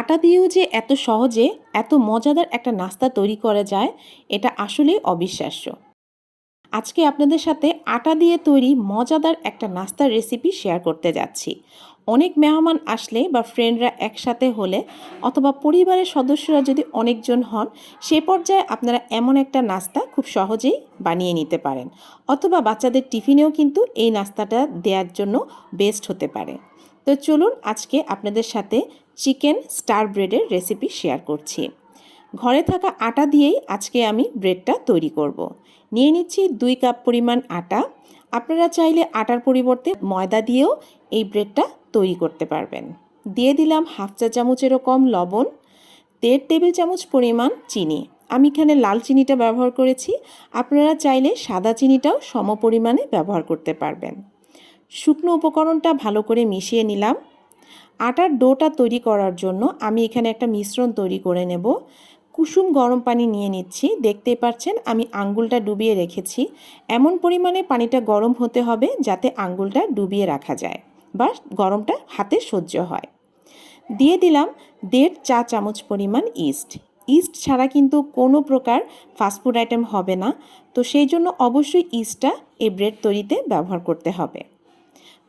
আটা দিয়েও যে এত সহজে, এত মজাদার একটা নাস্তা তৈরি করা যায়, এটা আসলেই অবিশ্বাস্য। আজকে আপনাদের সাথে আটা দিয়ে তৈরি মজাদার একটা নাস্তার রেসিপি শেয়ার করতে যাচ্ছি। অনেক মেহমান আসলে বা ফ্রেন্ডরা একসাথে হলে অথবা পরিবারের সদস্যরা যদি অনেকজন হন, সে পর্যায়ে আপনারা এমন একটা নাস্তা খুব সহজেই বানিয়ে নিতে পারেন। অথবা বাচ্চাদের টিফিনেও কিন্তু এই নাস্তাটা দেওয়ার জন্য বেস্ট হতে পারে। তো চলুন আজকে আপনাদের সাথে চিকেন স্টার ব্রেডের রেসিপি শেয়ার করছি। ঘরে থাকা আটা দিয়েই আজকে আমি ব্রেডটা তৈরি করব। নিয়ে নিচ্ছি দুই কাপ পরিমাণ আটা। আপনারা চাইলে আটার পরিবর্তে ময়দা দিয়েও এই ব্রেডটা তৈরি করতে পারবেন। দিয়ে দিলাম হাফ চা চামচেরও কম লবণ, দেড় টেবিল চামচ পরিমাণ চিনি। আমি এখানে লাল চিনিটা ব্যবহার করেছি। আপনারা চাইলে সাদা চিনিটাও সম পরিমাণে ব্যবহার করতে পারবেন। শুকনো উপকরণটা ভালো করে মিশিয়ে নিলাম। আটার ডোটা তৈরি করার জন্য আমি এখানে একটা মিশ্রণ তৈরি করে নেব। কুসুম গরম পানি নিয়ে নিচ্ছি। দেখতে পাচ্ছেন, আমি আঙ্গুলটা ডুবিয়ে রেখেছি। এমন পরিমাণে পানিটা গরম হতে হবে যাতে আঙ্গুলটা ডুবিয়ে রাখা যায় বা গরমটা হাতে সহ্য হয়। দিয়ে দিলাম দেড় চা চামচ পরিমাণ ইস্ট। ইস্ট ছাড়া কিন্তু কোনো প্রকার ফাস্টফুড আইটেম হবে না। তো সেই জন্য অবশ্যই ইস্টটা এই ব্রেড তৈরিতে ব্যবহার করতে হবে।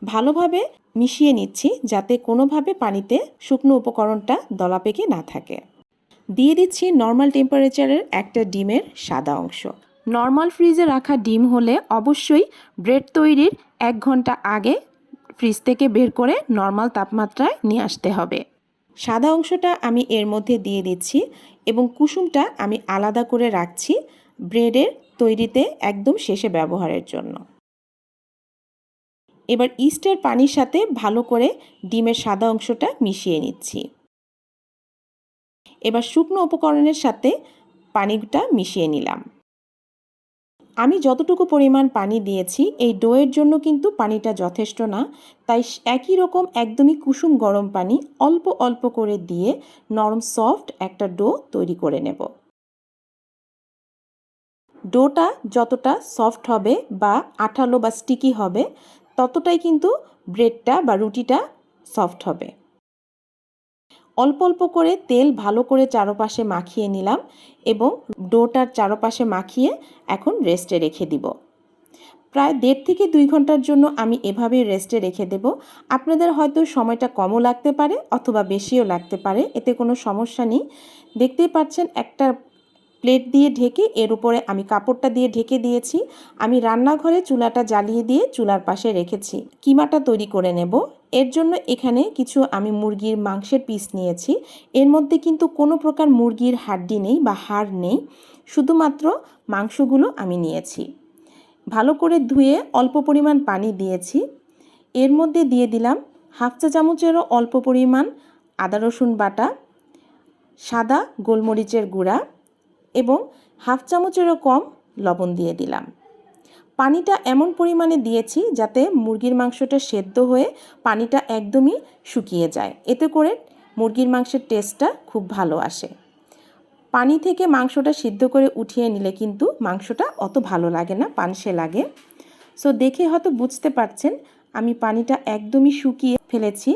ভালোভাবে মিশিয়ে নিচ্ছি যাতে কোনোভাবে পানিতে শুকনো উপকরণটা দলা পেকে না থাকে। দিয়ে দিচ্ছি নর্মাল টেম্পারেচারের একটা ডিমের সাদা অংশ। নর্মাল ফ্রিজে রাখা ডিম হলে অবশ্যই ব্রেড তৈরির এক ঘণ্টা আগে ফ্রিজ থেকে বের করে নর্মাল তাপমাত্রায় নিয়ে আসতে হবে। সাদা অংশটা আমি এর মধ্যে দিয়ে দিচ্ছি এবং কুসুমটা আমি আলাদা করে রাখছি ব্রেডের তৈরিতে একদম শেষে ব্যবহারের জন্য। এবার ইস্টের পানির সাথে ভালো করে ডিমের সাদা অংশটা মিশিয়ে নিচ্ছি। এবার শুকনো উপকরণের সাথে পানিটা মিশিয়ে নিলাম। আমি যতটুকু পরিমাণ পানি দিয়েছি, এই ডোয়ের জন্য কিন্তু পানিটা যথেষ্ট না, তাই একই রকম একদমই কুসুম গরম পানি অল্প অল্প করে দিয়ে নরম সফট একটা ডো তৈরি করে নেব। ডোটা যতটা সফট হবে বা আঠালো বা স্টিকি হবে ততটাই কিন্তু ব্রেডটা বা রুটিটা সফট হবে। অল্প অল্প করে তেল ভালো করে চারপাশে মাখিয়ে নিলাম এবং ডোটার চারপাশে মাখিয়ে এখন রেস্টে রেখে দিব। প্রায় দেড় থেকে দুই ঘণ্টার জন্য আমি এভাবেই রেস্টে রেখে দেব। আপনাদের হয়তো সময়টা কমও লাগতে পারে অথবা বেশিও লাগতে পারে, এতে কোনো সমস্যা নেই। দেখতেই পাচ্ছেন একটা প্লেট দিয়ে ঢেকে এর উপরে আমি কাপড়টা দিয়ে ঢেকে দিয়েছি। আমি রান্নাঘরে চুলাটা জ্বালিয়ে দিয়ে চুলার পাশে রেখেছি। কিমাটা তৈরি করে নেব। এর জন্য এখানে কিছু আমি মুরগির মাংসের পিস নিয়েছি। এর মধ্যে কিন্তু কোনো প্রকার মুরগির হাড্ডি নেই বা হাড় নেই। শুধুমাত্র মাংসগুলো আমি নিয়েছি। ভালো করে ধুয়ে অল্প পরিমাণ পানি দিয়েছি। এর মধ্যে দিয়ে দিলাম হাফ চা চামচেরও অল্প পরিমাণ আদা রসুন বাটা, সাদা গোলমরিচের গুঁড়া এবং হাফ চামচেরও কম লবণ দিয়ে দিলাম। পানিটা এমন পরিমাণে দিয়েছি যাতে মুরগির মাংসটা সেদ্ধ হয়ে পানিটা একদমই শুকিয়ে যায়। এতে করে মুরগির মাংসের টেস্টটা খুব ভালো আসে। পানি থেকে মাংসটা সিদ্ধ করে উঠিয়ে নিলে কিন্তু মাংসটা অত ভালো লাগে না, পানসে লাগে। সো দেখে হয়তো বুঝতে পারছেন, আমি পানিটা একদমই শুকিয়ে ফেলেছি।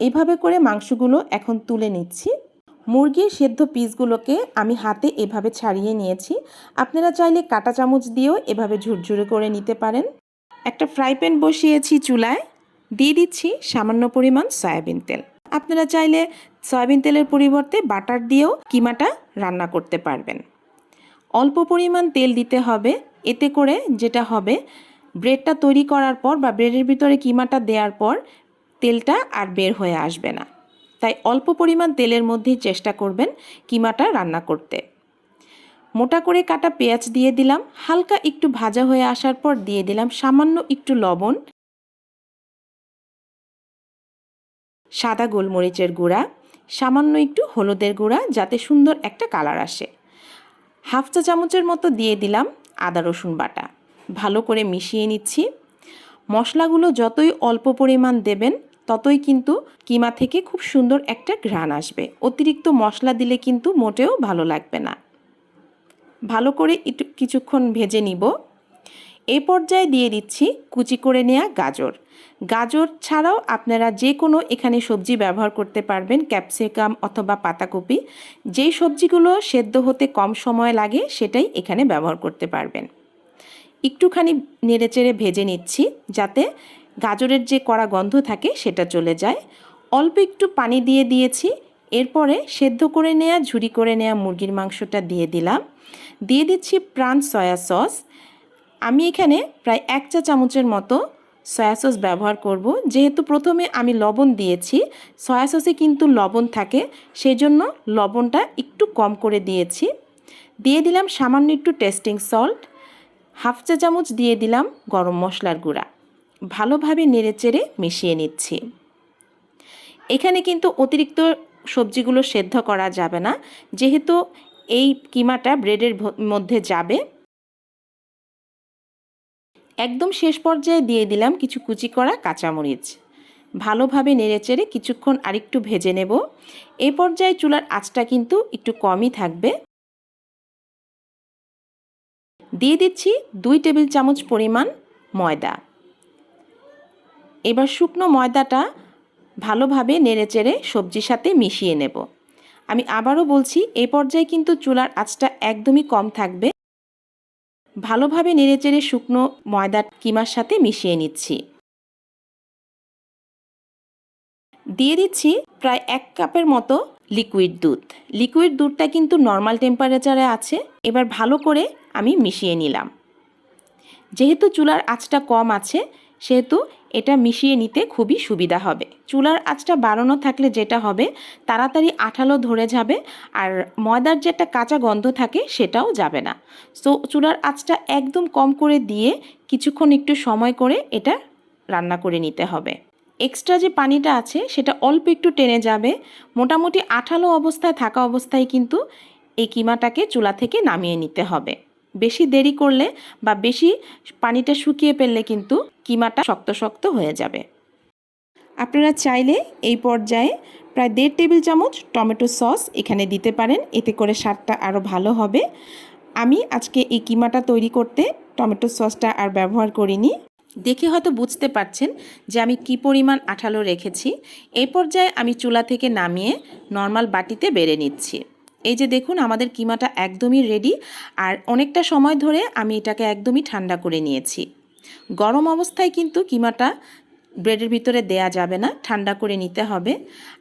এইভাবে করে মাংসগুলো এখন তুলে নিচ্ছি। মুরগির সেদ্ধ পিসগুলোকে আমি হাতে এভাবে ছাড়িয়ে নিয়েছি। আপনারা চাইলে কাটা চামচ দিয়েও এভাবে ঝুরঝুরে করে নিতে পারেন। একটা ফ্রাই প্যান বসিয়েছি চুলায়। দিয়ে দিচ্ছি সামান্য পরিমাণ সয়াবিন তেল। আপনারা চাইলে সয়াবিন তেলের পরিবর্তে বাটার দিয়েও কিমাটা রান্না করতে পারবেন। অল্প পরিমাণ তেল দিতে হবে। এতে করে যেটা হবে, ব্রেডটা তৈরি করার পর বা ব্রেডের ভিতরে কিমাটা দেওয়ার পর তেলটা আর বের হয়ে আসবে না। তাই অল্প পরিমাণ তেলের মধ্যেই চেষ্টা করবেন কিমাটা রান্না করতে। মোটা করে কাটা পেঁয়াজ দিয়ে দিলাম, হালকা একটু ভাজা হয়ে আসার পর দিয়ে দিলাম সামান্য একটু লবণ, সাদা গোলমরিচের গুঁড়া, সামান্য একটু হলুদের গুঁড়া যাতে সুন্দর একটা কালার আসে। হাফ চা চামচের মতো দিয়ে দিলাম আদা রসুন বাটা। ভালো করে মিশিয়ে নিচ্ছি। মশলাগুলো যতই অল্প পরিমাণ দেবেন ততই কিন্তু কিমা থেকে খুব সুন্দর একটা ঘ্রাণ আসবে। অতিরিক্ত মশলা দিলে কিন্তু মোটেও ভালো লাগবে না। ভালো করে একটু কিছুক্ষণ ভেজে নিব। এ পর্যায়ে দিয়ে দিচ্ছি কুচি করে নেওয়া গাজর। গাজর ছাড়াও আপনারা যে কোনো এখানে সবজি ব্যবহার করতে পারবেন, ক্যাপসিকাম অথবা পাতাকপি। যেই সবজিগুলো সেদ্ধ হতে কম সময় লাগে, সেটাই এখানে ব্যবহার করতে পারবেন। একটুখানি নেড়েচেড়ে ভেজে নিচ্ছি, যাতে গাজরের যে কড়া গন্ধ থাকে সেটা চলে যায়। অল্প একটু পানি দিয়ে দিয়েছি। এরপরে সেদ্ধ করে নেওয়া ঝুরি করে নেওয়া মুরগির মাংসটা দিয়ে দিলাম। দিয়ে দিচ্ছি প্রাণ সয়া সস। আমি এখানে প্রায় এক চা চামচের মতো সয়া সস ব্যবহার করব। যেহেতু প্রথমে আমি লবণ দিয়েছি, সয়া সসে কিন্তু লবণ থাকে সেই জন্য লবণটা একটু কম করে দিয়েছি। দিয়ে দিলাম সামান্য একটু টেস্টিং সল্ট। হাফ চা চামচ দিয়ে দিলাম গরম মশলার গুঁড়া। ভালোভাবে নেড়েচেড়ে মিশিয়ে নিচ্ছি। এখানে কিন্তু অতিরিক্ত সবজিগুলো সেদ্ধ করা যাবে না। যেহেতু এই কিমাটা ব্রেডের মধ্যে যাবে। একদম শেষ পর্যায়ে দিয়ে দিলাম কিছু কুচি করা কাঁচামরিচ। ভালোভাবে নেড়েচেড়ে কিছুক্ষণ আরেকটু ভেজে নেব। এই পর্যায়ে চুলার আঁচটা কিন্তু একটু কমই থাকবে। দিয়ে দিচ্ছি দুই টেবিল চামচ পরিমাণ ময়দা। এবার শুকনো ময়দাটা ভালোভাবে নেড়েচেড়ে সবজির সাথে মিশিয়ে নেব। আমি আবারও বলছি এই পর্যায়ে কিন্তু চুলার আঁচটা একদমই কম থাকবে। ভালোভাবে নেড়েচেড়ে শুকনো ময়দা কিমার সাথে মিশিয়ে নিচ্ছি। দিয়ে দিচ্ছি প্রায় এক কাপের মতো লিকুইড দুধ। লিকুইড দুধটা কিন্তু নর্মাল টেম্পারেচারে আছে। এবার ভালো করে আমি মিশিয়ে নিলাম। যেহেতু চুলার আঁচটা কম আছে, সেহেতু এটা মিশিয়ে নিতে খুবই সুবিধা হবে। চুলার আঁচটা বাড়ানো থাকলে যেটা হবে, তাড়াতাড়ি আঠালো ধরে যাবে আর ময়দার যে একটা কাঁচা গন্ধ থাকে সেটাও যাবে না। সো, চুলার আঁচটা একদম কম করে দিয়ে কিছুক্ষণ একটু সময় করে এটা রান্না করে নিতে হবে। এক্সট্রা যে পানিটা আছে সেটা অল্প একটু টেনে যাবে। মোটামুটি আঠালো অবস্থায় থাকা অবস্থায় কিন্তু এই কিমাটাকে চুলা থেকে নামিয়ে নিতে হবে। বেশি দেরি করলে বা বেশি পানিটা শুকিয়ে ফেললে কিন্তু কিমাটা শক্ত শক্ত হয়ে যাবে। আপনারা চাইলে এই পর্যায়ে প্রায় দেড় টেবিল চামচ টমেটো সস এখানে দিতে পারেন, এতে করে স্বাদটা আরও ভালো হবে। আমি আজকে এই কিমাটা তৈরি করতে টমেটো সসটা আর ব্যবহার করিনি। দেখে হয়তো বুঝতে পারছেন যে আমি কি পরিমাণ আঠালো রেখেছি। এই পর্যায়ে আমি চুলা থেকে নামিয়ে নর্মাল বাটিতে বেড়ে নিচ্ছি। এই যে দেখুন, আমাদের কিমাটা একদমই রেডি আর অনেকটা সময় ধরে আমি এটাকে একদমই ঠান্ডা করে নিয়েছি। গরম অবস্থায় কিন্তু কিমাটা ব্রেডের ভিতরে দেয়া যাবে না, ঠান্ডা করে নিতে হবে।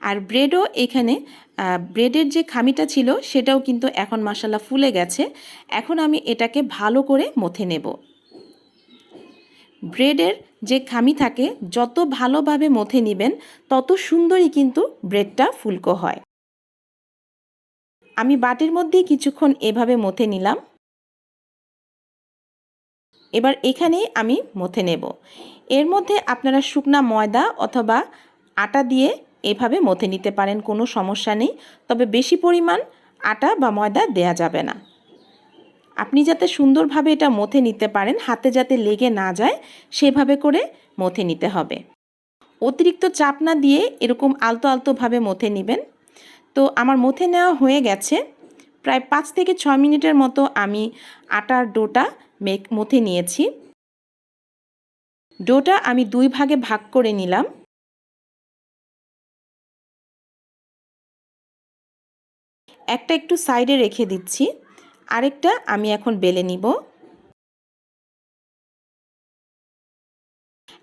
আর ব্রেডও এখানে ব্রেডের যে খামিটা ছিল সেটাও কিন্তু এখন মশালা ফুলে গেছে। এখন আমি এটাকে ভালো করে মথে নেব। ব্রেডের যে খামি থাকে, যত ভালোভাবে মথে নেবেন, তত সুন্দরই কিন্তু ব্রেডটা ফুলকো হয়। আমি বাটির মধ্যে কিছুক্ষণ এভাবে মথে নিলাম। এবার এখানেই আমি মথে নেব। এর মধ্যে আপনারা শুকনা ময়দা অথবা আটা দিয়ে এভাবে মথে নিতে পারেন, কোনো সমস্যা নেই। তবে বেশি পরিমাণ আটা বা ময়দা দেয়া যাবে না। আপনি যাতে সুন্দরভাবে এটা মথে নিতে পারেন, হাতে যাতে লেগে না যায়, সেভাবে করে মথে নিতে হবে। অতিরিক্ত চাপ না দিয়ে এরকম আলতো আলতোভাবে মথে নেবেন। তো আমার মথে নেওয়া হয়ে গেছে। প্রায় পাঁচ থেকে ছয় মিনিটের মতো আমি আটার ডোটা মেক মথে নিয়েছি। ডোটা আমি দুই ভাগে ভাগ করে নিলাম। একটা একটু সাইডে রেখে দিচ্ছি। আরেকটা আমি এখন বেলে নিব।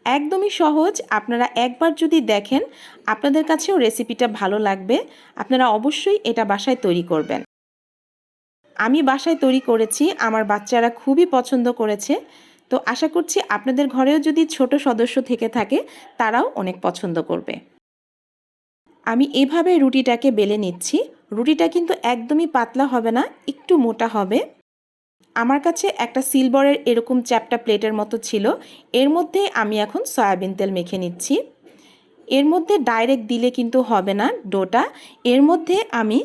একদমই সহজ। আপনারা একবার যদি দেখেন, আপনাদের কাছেও রেসিপিটা ভালো লাগবে। আপনারা অবশ্যই এটা বাসায় তৈরি করবেন। আমি বাসায় তৈরি করেছি, আমার বাচ্চারা খুবই পছন্দ করেছে। তো আশা করছি আপনাদের ঘরেও যদি ছোট সদস্য থেকে থাকে, তারাও অনেক পছন্দ করবে। আমি এভাবে রুটিটাকে বেলে নিচ্ছি। রুটিটা কিন্তু একদমই পাতলা হবে না, একটু মোটা হবে। আমার কাছে একটা সিলভারের এরকম চ্যাপটা প্লেটের মতো ছিল। এর মধ্যে আমি এখন সয়াবিন তেল মেখে নিচ্ছি। এর মধ্যে ডাইরেক্ট দিলে কিন্তু হবে না ডোটা। এর মধ্যে আমি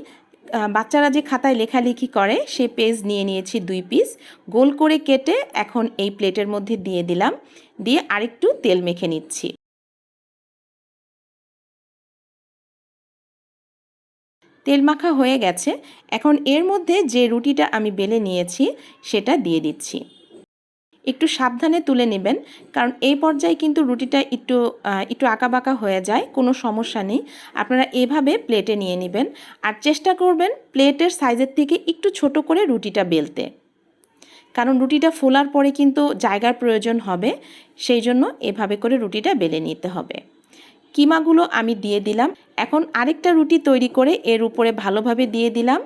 বাচ্চারা যে খাতায় লেখালেখি করে, সে পেজ নিয়ে নিয়েছি দুই পিস। গোল করে কেটে এখন এই প্লেটের মধ্যে দিয়ে দিলাম। দিয়ে আরেকটু তেল মেখে নিচ্ছি। তেল মাখা হয়ে গেছে। এখন এর মধ্যে যে রুটিটা আমি বেলে নিয়েছি, সেটা দিয়ে দিচ্ছি। একটু সাবধানে তুলে নেবেন, কারণ এই পর্যায়ে কিন্তু রুটিটা একটু একটু আঁকাবাঁকা হয়ে যায়, কোনো সমস্যা নেই। আপনারা এভাবে প্লেটে নিয়ে নেবেন। আর চেষ্টা করবেন প্লেটের সাইজের থেকে একটু ছোট করে রুটিটা বেলতে। কারণ রুটিটা ফোলার পরে কিন্তু জায়গার প্রয়োজন হবে, সেই জন্য এভাবে করে রুটিটা বেলে নিতে হবে। কিমাগুলো আমি দিয়ে দিলাম। এখন আরেকটা রুটি তৈরি করে এর উপরে ভালোভাবে দিয়ে দিলাম।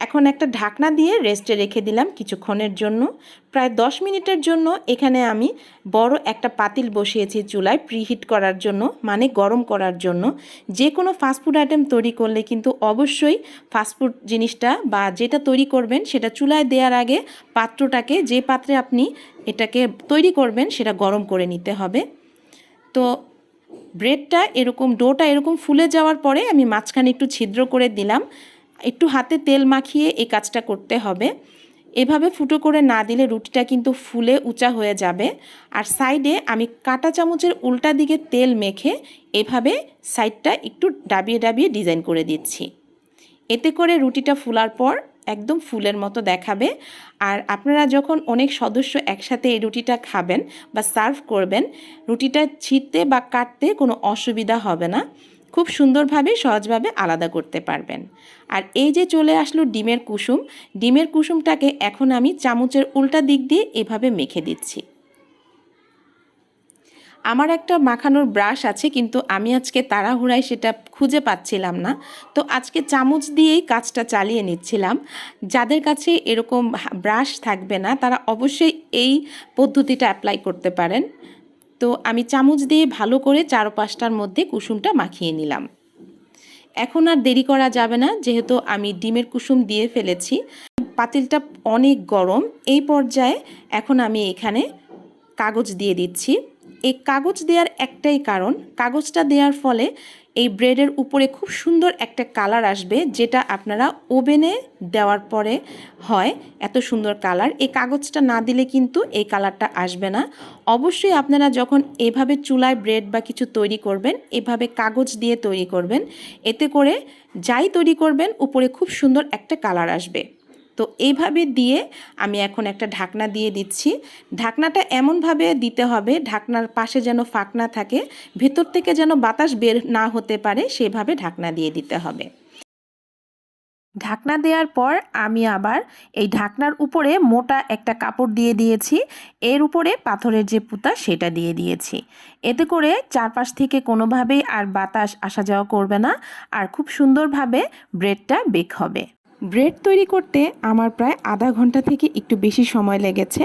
এখন একটা ঢাকনা দিয়ে রেস্টে রেখে দিলাম কিছুক্ষণের জন্য। প্রায় দশ মিনিটের জন্য এখানে আমি বড় একটা পাতিল বসিয়েছি চুলায় প্রিহিট করার জন্য মানে গরম করার জন্য। যে কোনো ফাস্টফুড আইটেম তৈরি করলে কিন্তু অবশ্যই ফাস্টফুড জিনিসটা বা যেটা তৈরি করবেন সেটা চুলায় দেওয়ার আগে পাত্রটাকে যে পাত্রে আপনি এটাকে তৈরি করবেন সেটা গরম করে নিতে হবে। তো ব্রেডটা এরকম, ডোটা এরকম ফুলে যাওয়ার পরে আমি মাঝখানে একটু ছিদ্র করে দিলাম। একটু হাতে তেল মাখিয়ে এই কাজটা করতে হবে। এভাবে ফুটো করে না দিলে রুটিটা কিন্তু ফুলে উঁচা হয়ে যাবে। আর সাইডে আমি কাটা চামচের উল্টা দিকে তেল মেখে এভাবে সাইডটা একটু ডাবিয়ে ডাবিয়ে ডিজাইন করে দিচ্ছি। এতে করে রুটিটা ফুলার পর একদম ফুলের মতো দেখাবে। আর আপনারা যখন অনেক সদস্য একসাথে এই রুটিটা খাবেন বা সার্ভ করবেন, রুটিটা ছিঁড়তে বা কাটতে কোনো অসুবিধা হবে না। খুব সুন্দরভাবে, সহজভাবে আলাদা করতে পারবেন। আর এই যে চলে আসলো ডিমের কুসুম, ডিমের কুসুমটাকে এখন আমি চামচের উল্টা দিক দিয়ে এভাবে মেখে দিচ্ছি। আমার একটা মাখানোর ব্রাশ আছে, কিন্তু আমি আজকে তাড়াহুড়ায় সেটা খুঁজে পাচ্ছিলাম না। তো আজকে চামচ দিয়েই কাজটা চালিয়ে নিচ্ছিলাম। যাদের কাছে এরকম ব্রাশ থাকবে না, তারা অবশ্যই এই পদ্ধতিটা অ্যাপ্লাই করতে পারেন। তো আমি চামচ দিয়ে ভালো করে চার পাঁচটার মধ্যে কুসুমটা মাখিয়ে নিলাম। এখন আর দেরি করা যাবে না, যেহেতু আমি ডিমের কুসুম দিয়ে ফেলেছি। পাতিলটা অনেক গরম, এই পর্যায়ে এখন আমি এখানে কাগজ দিয়ে দিচ্ছি। এই কাগজ দেওয়ার একটাই কারণ, কাগজটা দেওয়ার ফলে এই ব্রেডের উপরে খুব সুন্দর একটা কালার আসবে, যেটা আপনারা ওভেনে দেওয়ার পরে হয় এত সুন্দর কালার। এই কাগজটা না দিলে কিন্তু এই কালারটা আসবে না। অবশ্যই আপনারা যখন এভাবে চুলায় ব্রেড বা কিছু তৈরি করবেন, এভাবে কাগজ দিয়ে তৈরি করবেন, এতে করে যাই তৈরি করবেন, উপরে খুব সুন্দর একটা কালার আসবে। তো এইভাবে দিয়ে আমি এখন একটা ঢাকনা দিয়ে দিচ্ছি। ঢাকনাটা এমনভাবে দিতে হবে, ঢাকনার পাশে যেন ফাঁক না থাকে, ভেতর থেকে যেন বাতাস বের না হতে পারে, সেভাবে ঢাকনা দিয়ে দিতে হবে। ঢাকনা দেওয়ার পর আমি আবার এই ঢাকনার উপরে মোটা একটা কাপড় দিয়ে দিয়েছি। এর উপরে পাথরের যে পুতা সেটা দিয়ে দিয়েছি। এতে করে চারপাশ থেকে কোনোভাবেই আর বাতাস আসা যাওয়া করবে না, আর খুব সুন্দরভাবে ব্রেডটা বেক হবে। ব্রেড তৈরি করতে আমার প্রায় আধা ঘণ্টা থেকে একটু বেশি সময় লেগেছে।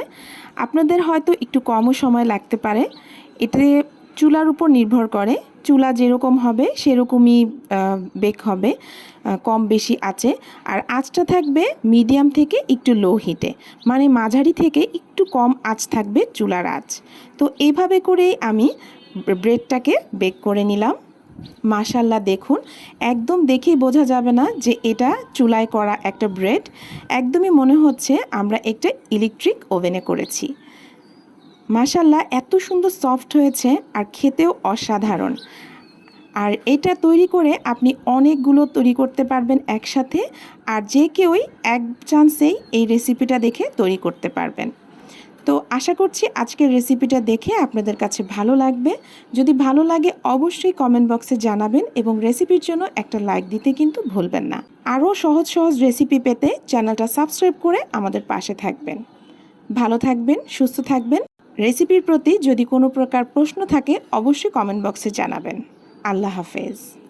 আপনাদের হয়তো একটু কমও সময় লাগতে পারে। এতে চুলার উপর নির্ভর করে। চুলা যেরকম হবে, সেরকমই বেক হবে কম বেশি আছে। আর আঁচটা থাকবে মিডিয়াম থেকে একটু লো হিটে। মানে মাঝারি থেকে একটু কম আঁচ থাকবে চুলার আঁচ। তো এইভাবে করেই আমি ব্রেডটাকে বেক করে নিলাম। মাশাল্লাহ দেখুন, একদম দেখেই বোঝা যাবে না যে এটা চুলায় করা একটা ব্রেড। একদমই মনে হচ্ছে আমরা একটা ইলেকট্রিক ওভেনে করেছি। মাশাল্লাহ এত সুন্দর সফট হয়েছে আর খেতেও অসাধারণ। আর এটা তৈরি করে আপনি অনেকগুলো তৈরি করতে পারবেন একসাথে, আর যে কেউই এক চান্সেই এই রেসিপিটা দেখে তৈরি করতে পারবেন। তো আশা করছি আজকের রেসিপিটা দেখে আপনাদের কাছে ভালো লাগবে। যদি ভালো লাগে, অবশ্যই কমেন্ট বক্সে জানাবেন এবং রেসিপির জন্য একটা লাইক দিতে কিন্তু ভুলবেন না। আরও সহজ সহজ রেসিপি পেতে চ্যানেলটা সাবস্ক্রাইব করে আমাদের পাশে থাকবেন। ভালো থাকবেন, সুস্থ থাকবেন। রেসিপির প্রতি যদি কোনো প্রকার প্রশ্ন থাকে, অবশ্যই কমেন্ট বক্সে জানাবেন। আল্লাহ হাফেজ।